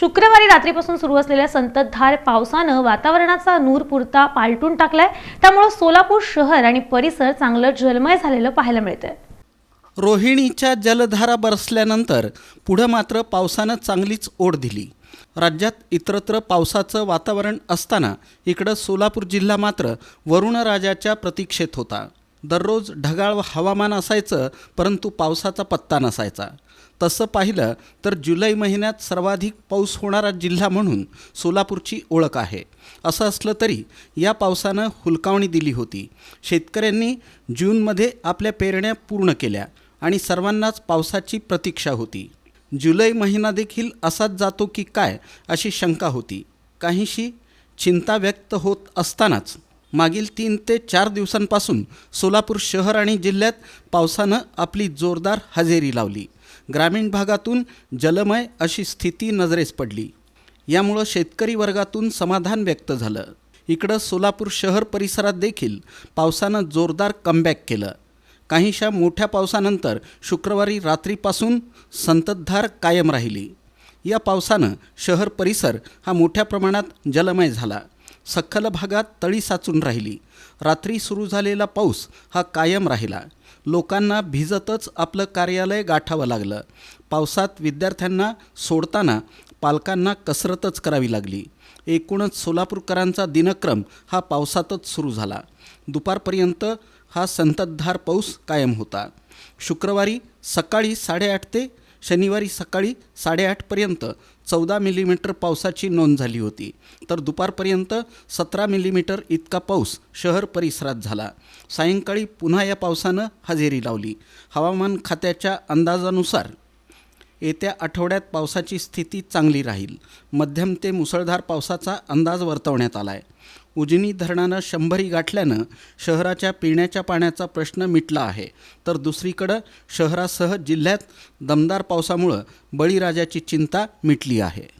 शुक्रवारी रात्रीपासून सुरू असलेल्या संततधार पावसानं वातावरणाचा नूर पुरता पालटून टाकलाय. त्यामुळं सोलापूर शहर आणि परिसर चांगलं जलमय झालेलं पाहायला मिळतंय. रोहिणीच्या जलधारा बरसल्यानंतर पुढं मात्र पावसानं चांगलीच ओढ दिली. राज्यात इतरत्र पावसाचं वातावरण असताना इकडं सोलापूर जिल्हा मात्र वरुणराजाच्या प्रतीक्षेत होता. दररोज ढगाळ हवामान असायचं परंतु पावसाचा पत्ता नसायचा. तसं पाहिलं तर जुलै महिन्यात सर्वाधिक पाऊस होणारा जिल्हा म्हणून सोलापूरची ओळख आहे. असं असलं तरी या पावसानं हुलकावणी दिली होती. शेतकऱ्यांनी जूनमध्ये आपल्या पेरण्या पूर्ण केल्या आणि सर्वांनाच पावसाची प्रतीक्षा होती. जुलै महिना देखील असाच जातो की काय अशी शंका होती. काहीशी चिंता व्यक्त होत असतानाच मागील तीन ते चार दिवसांपासून सोलापूर शहर आणि जिल्ह्यात पावसानं आपली जोरदार हजेरी लावली. ग्रामीण भागातून जलमय अशी स्थिती नजरेस पडली. यामुळं शेतकरी वर्गातून समाधान व्यक्त झालं. इकडं सोलापूर शहर परिसरात देखील पावसानं जोरदार कमबॅक केलं. काहीशा मोठ्या पावसानंतर शुक्रवारी रात्रीपासून संततधार कायम राहिली. या पावसानं शहर परिसर हा मोठ्या प्रमाणात जलमय झाला. सखल भागात तळी साचून राहिली. रात्री सुरू झालेला पाऊस हा कायम राहिला. लोकांना भिजतच आपलं कार्यालय गाठावं लागलं. पावसात विद्यार्थ्यांना सोडताना पालकांना कसरतच करावी लागली. एकूणच सोलापूरकरांचा दिनक्रम हा पावसातच सुरू झाला. दुपारपर्यंत हा संततधार पाऊस कायम होता. शुक्रवारी सकाळी साडेआठ ते शनिवारी सकाळी साडेआठपर्यंत चौदा मिलीमीटर पावसाची नोंद झाली होती. तर दुपारपर्यंत सतरा मिलीमीटर इतका पाऊस शहर परिसरात झाला. सायंकाळी पुन्हा या पावसानं हजेरी लावली. हवामान खात्याच्या अंदाजानुसार येत्या आठवड्यात पावसाची स्थिती चांगली राहील. मध्यम ते मुसळधार पावसाचा अंदाज वर्तवण्यात आला आहे उजनी धरणानं शंभरी गाठल्यानं शहराच्या पिण्याच्या पाण्याचा प्रश्न मिटला आहे. तर दुसरीकडं शहरासह जिल्ह्यात दमदार पावसामुळं बळीराजाची चिंता मिटली आहे.